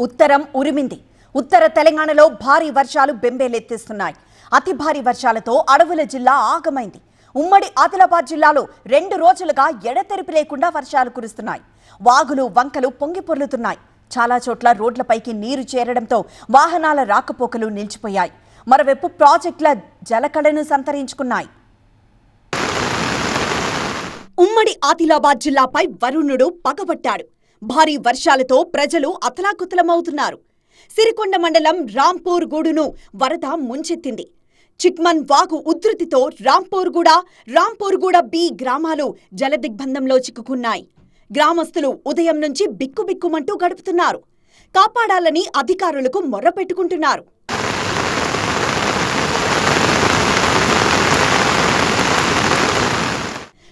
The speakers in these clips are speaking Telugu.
ఉత్తరం ఉరిమింది. ఉత్తర తెలంగాణలో భారీ వర్షాలు బెంబేలెత్తిస్తున్నాయి. అతి భారీ వర్షాలతో అడవుల జిల్లా ఆగమైంది. ఉమ్మడి ఆదిలాబాద్ జిల్లాలో రెండు రోజులుగా ఎడతెరిపి లేకుండా వర్షాలు కురుస్తున్నాయి. వాగులు వంకలు పొంగి పొర్లుతున్నాయి. చాలా చోట్ల రోడ్లపైకి నీరు చేరడంతో వాహనాల రాకపోకలు నిలిచిపోయాయి. మరోవైపు ప్రాజెక్టుల జలకళను సంతరించుకున్నాయి. ఉమ్మడి ఆదిలాబాద్ జిల్లాపై వరుణుడు పగబట్టాడు. భారీ వర్షాలతో ప్రజలు అతలాకుతలమవుతున్నారు. సిరికొండ మండలం రాంపూర్ గూడును వరద ముంచెత్తింది. చిక్మన్ వాగు ఉధృతితో రాంపూర్గూడ రాంపూర్గూడ బి గ్రామాలు జలదిగ్బంధంలో చిక్కుకున్నాయి. గ్రామస్తులు ఉదయం నుంచి బిక్కుబిక్కుమంటూ గడుపుతున్నారు. కాపాడాలని అధికారులకు మొర్రపెట్టుకుంటున్నారు.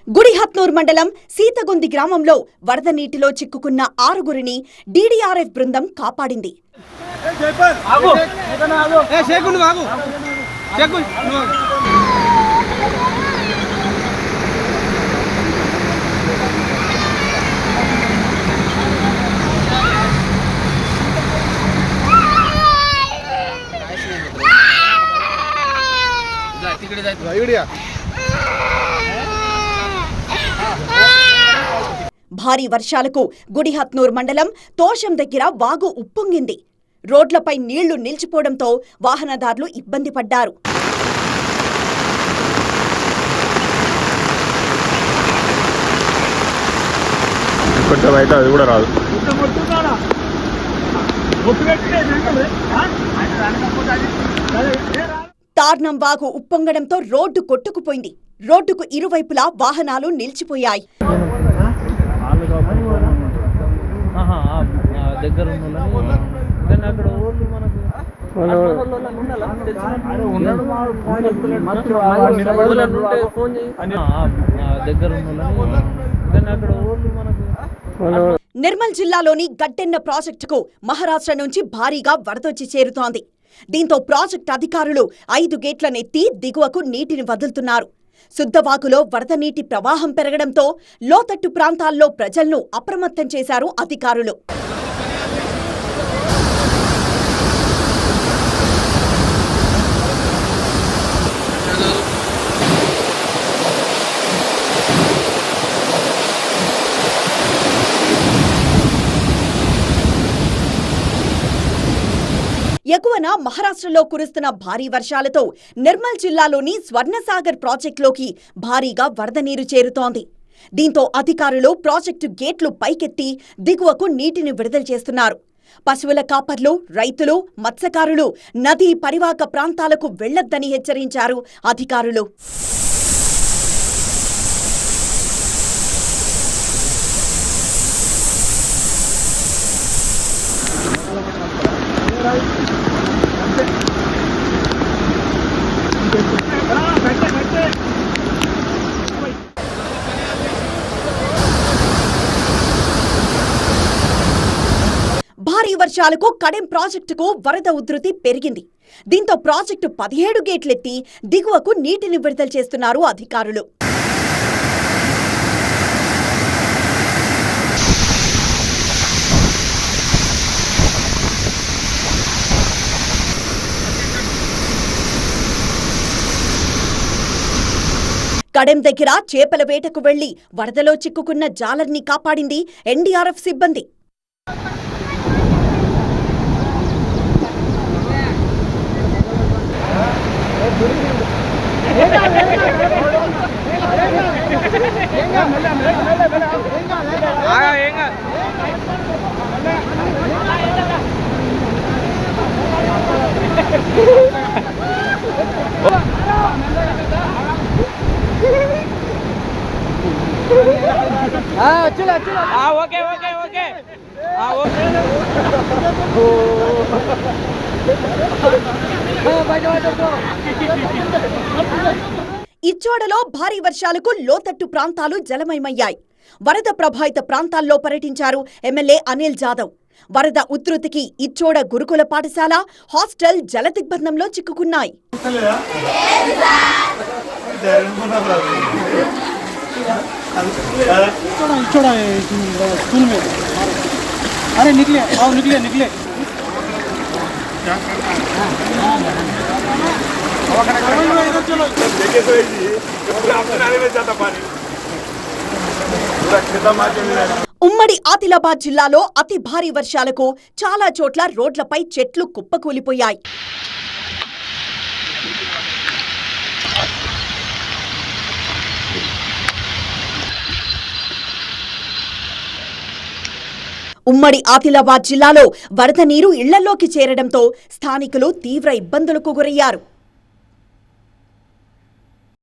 గుడిహత్నూర్ మండలం సీతగొంది గ్రామంలో వరద నీటిలో చిక్కుకున్న ఆరుగురిని డీడీఆర్ఎఫ్ బృందం కాపాడింది. ఆగు. భారీ వర్షాలకు గుడిహత్నూర్ మండలం తోషం దగ్గర వాగు ఉప్పొంగింది. రోడ్లపై నీళ్ళు నిలిచిపోవడంతో వాహనదారులు ఇబ్బంది పడ్డారు. కొంచెం అయితే అది కూడా రాదు. తార్నం వాగు ఉప్పొంగడంతో రోడ్డు కొట్టుకుపోయింది. రోడ్డుకు ఇరువైపులా వాహనాలు నిలిచిపోయాయి. దగ్గర ఉన్న కానీ అక్కడ మనకు దగ్గర ఉన్న కానీ మనకు నిర్మల్ జిల్లాలోని గడ్డెన్న ప్రాజెక్టుకు మహారాష్ట్ర నుంచి భారీగా వరదొచ్చి చేరుతోంది. దీంతో ప్రాజెక్టు అధికారులు ఐదు గేట్లనెత్తి దిగువకు నీటిని వదులుతున్నారు. శుద్ధవాకులో వరద నీటి ప్రవాహం పెరగడంతో లోతట్టు ప్రాంతాల్లో ప్రజలను అప్రమత్తం చేశారు అధికారులు. ఎగువన మహారాష్ట్రలో కురుస్తున్న భారీ వర్షాలతో నిర్మల్ జిల్లాలోని స్వర్ణసాగర్ ప్రాజెక్టులోకి భారీగా వరద నీరు చేరుతోంది. దీంతో అధికారులు ప్రాజెక్టు గేట్లు పైకెత్తి దిగువకు నీటిని విడుదల చేస్తున్నారు. పశువుల కాపర్లు రైతులు మత్స్యకారులు నదీ పరివాహక ప్రాంతాలకు వెళ్ళొద్దని హెచ్చరించారు అధికారులు. భారీ వర్షాలకు కడెం ప్రాజెక్టుకు వరద ఉధృతి పెరిగింది. దీంతో ప్రాజెక్టు పదిహేడు గేట్లెత్తి దిగువకు నీటిని విడుదల చేస్తున్నారు అధికారులు. కడెం దగ్గర చేపల వేటకు వెళ్ళి వరదలో చిక్కుకున్న జాలర్ని కాపాడింది ఎన్డీఆర్ఎఫ్ సిబ్బంది. Okay okay okay. ఆ, ఓకే. ఇచ్చోడలో భారీ వర్షాలకు లోతట్టు ప్రాంతాలు జలమయమయ్యాయి. వరద ప్రభావిత ప్రాంతాల్లో పర్యటించారు ఎమ్మెల్యే అనిల్ జాదవ్. వరద ఉధృతికి ఇచ్చోడ గురుకుల పాఠశాల హాస్టల్ జలదిగ్బంధంలో చిక్కుకున్నాయి. छोड़ा है स्कूल में अरे निकले आओ निकले निकले ఉమ్మడి ఆదిలాబాద్ జిల్లాలో అతి భారీ వర్షాలకు చాలా చోట్ల రోడ్లపై చెట్లు కుప్పకూలిపోయాయి ఉమ్మడి ఆదిలాబాద్ జిల్లాలో వరద నీరు ఇళ్ళలోకి చేరడంతో స్థానికులు తీవ్ర ఇబ్బందులకు గురయ్యారు.